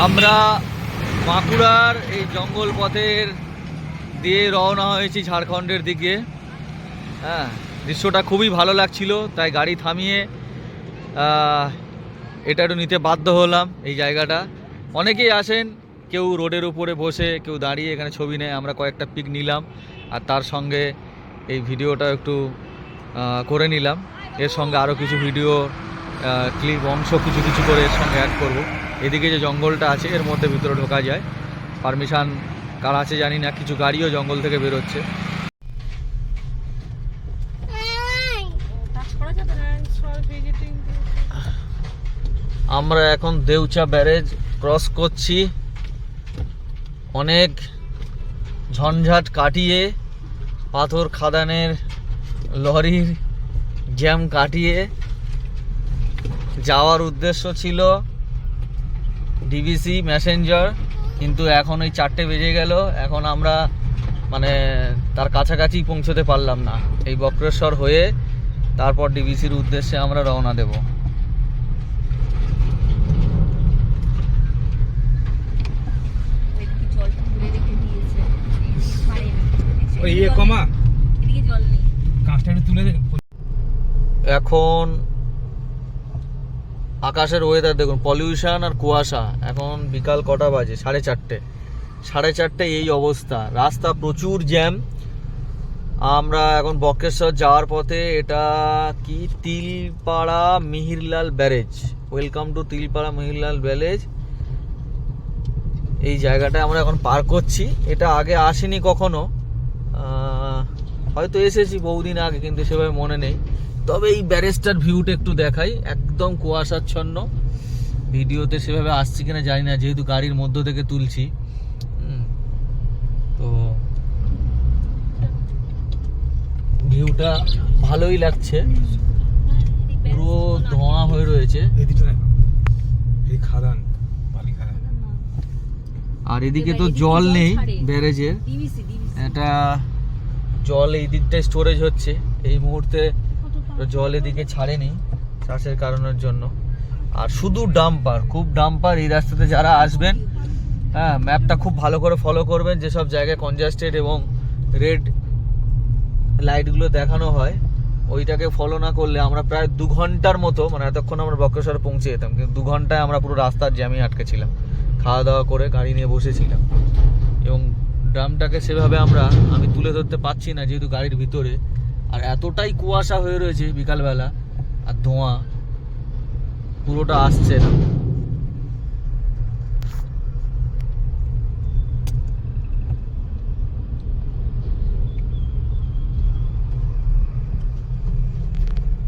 আমরা বাঁকুড়ার এই জঙ্গল পথের দিয়ে রওনা হয়েছি ঝাড়খণ্ডের দিকে। হ্যাঁ দৃশ্যটা খুবই ভালো লাগছিল, তাই গাড়ি থামিয়ে এটা একটু নিতে বাধ্য হলাম এই জায়গাটা। অনেকেই আসেন, কেউ রোডের উপরে বসে, কেউ দাঁড়িয়ে এখানে ছবি নেয়, আমরা কয়েকটা পিক নিলাম আর তার সঙ্গে এই ভিডিওটা একটু করে নিলাম। এর সঙ্গে আরও কিছু ভিডিও ক্লিপ, অংশ কিছু কিছু করে এর সঙ্গে অ্যাড করব। এদিকে যে জঙ্গলটা আছে, এর মধ্যে ভিতরে ঢোকা যায়। পারমিশন কার আছে জানি না, কিছু গাড়িও জঙ্গল থেকে বেরোচ্ছে। আমরা এখন দেউচা ব্যারেজ ক্রস করছি। অনেক ঝঞ্ঝাট কাটিয়ে, পাথর খাদানের লরির জ্যাম কাটিয়ে যাওয়ার উদ্দেশ্য ছিল। ডিবিসি ম্যাসেঞ্জার কিন্তু এখন ওই চারটে বেজে গেল। এখন আমরা মানে তার কাছাকাছি পৌঁছতে পারলাম না। এই বক্রেশ্বর হয়ে তারপর ডিবিসির উদ্দেশ্যে আমরা রওনা দেবো। ইয়ে এখন আকাশের ওয়েদার দেখুন পলিউশন আর কুয়াশা। এখন বিকাল কটা বাজে? সাড়ে চারটে। সাড়ে চারটে এই অবস্থা। রাস্তা প্রচুর জ্যাম আমরা এখন বক্রেশ্বর যাওয়ার পথে এটা কি? Tilpara Mihirlal barrage. Welcome to Tilpara Mihirlal barrage. এই জায়গাটায় আমরা এখন পার করছি। এটা আগে আসেনি কখনো। হয়তো এসেছি বহুদিন আগে, কিন্তু সেভাবে মনে নেই। তবে এই ব্যারেজটার ভিউটা একটু দেখাই একদম কুয়াশাচ্ছন্ন। ভিডিওতে সেভাবে আসছি কিনা জানি না যেহেতু গাড়ির মধ্য থেকে তুলছি। তো ভিউটা ভালোই লাগছে। পুরো ধোঁয়া হয়ে রয়েছে। খাদান আর এদিকে তো জল নেই ব্যারেজের। এটা জল এই দিকটায় স্টোরেজ হচ্ছে। এই মুহূর্তে জল এদিকে ছাড়েনি চাষের কারণের জন্য। আর শুধু ডাম্পার, খুব ডাম্পার এই রাস্তাতে যারা আসবেন হ্যাঁ ম্যাপটা খুব ভালো করে ফলো করবেন, যেসব জায়গায় কনজাস্টেড এবং রেড লাইটগুলো দেখানো হয়, ওইটাকে ফলো না করলে আমরা প্রায় দু ঘণ্টার মতো মানে এতক্ষণ আমরা বক্রেশ্বরে পৌঁছে যেতাম, কিন্তু দু ঘন্টায় আমরা পুরো রাস্তার জ্যামে আটকে ছিলাম। খাওয়া দাওয়া করে গাড়ি নিয়ে বসেছিলাম। এবং ড্রামটাকে সেভাবে আমরা, আমি তুলে ধরতে পারছি না, যেহেতু গাড়ির ভিতরে আর এতটাই কুয়াশা হয়ে রয়েছে বিকালবেলা আর ধোঁয়া পুরোটা আসছে না।